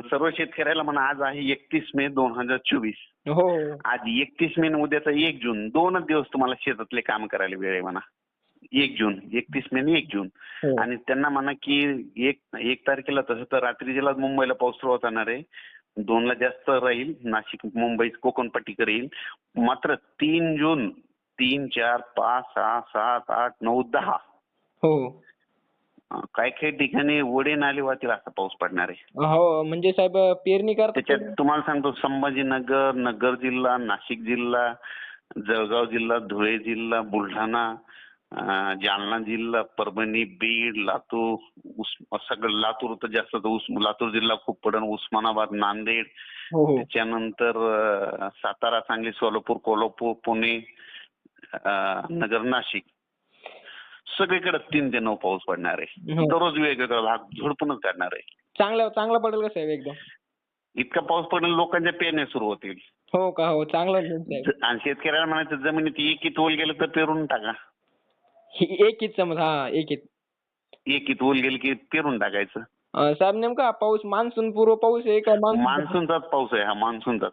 सर्व शेतकऱ्याला म्हणा आज आहे एकतीस मे दोन हजार चोवीस. हो. आज एकतीस मे उद्याचा एक जून. दोनच दिवस तुम्हाला शेतातले काम करायला वेळ आहे म्हणा. एक जून. एकतीस मे आणि एक जून. हो. आणि त्यांना म्हणा की एक एक तारखेला तसं तर रात्रीच्याला मुंबईला पाऊस सुरुवात होणार आहे दोनला जास्त राहील. नाशिक मुंबई कोकणपट्टीकडे येईल. मात्र तीन जून. तीन चार पाच सहा सात आठ नऊ दहा. हो. काही काही ठिकाणी वडे नाले वाहतील असा पाऊस पडणार आहे. हो म्हणजे साहेब पेरणी करतात त्याच्यात तुम्हाला सांगतो संभाजीनगर नगर जिल्हा नाशिक जिल्हा जळगाव जिल्हा धुळे जिल्हा बुलढाणा अं, जालना जिल्हा परभणी बीड लातूर उस सगळं लातूर तर जास्त तर उस लातूर जिल्हा खूप पडन उस्मानाबाद नांदेड. हो हो. त्याच्यानंतर अं, सातारा सांगली सोलापूर कोल्हापूर पुणे अं, नगर नाशिक. सगळीकडे तीन ते नऊ पाऊस पडणार आहे. हो. दररोज वेगवेगळा भाग झोडपूनच काढणार आहे. चांगला चांगला पडेल का साहेब एकदम? इतका पाऊस पडेल लोकांच्या पेरण्या सुरू होतील. हो का हो चांगला आणि शेतकऱ्याला म्हणायचं जमिनीत एकीत ओल गेलं तर पेरून टाका. ही- एकच समज हा एकच एकीत ओल गेलं की पेरून टाकायचं. साहेब नेमका पाऊस मान्सून पूर्व पाऊस आहे का मान्सून? मान्सूनचाच पाऊस आहे हा मान्सूनचाच.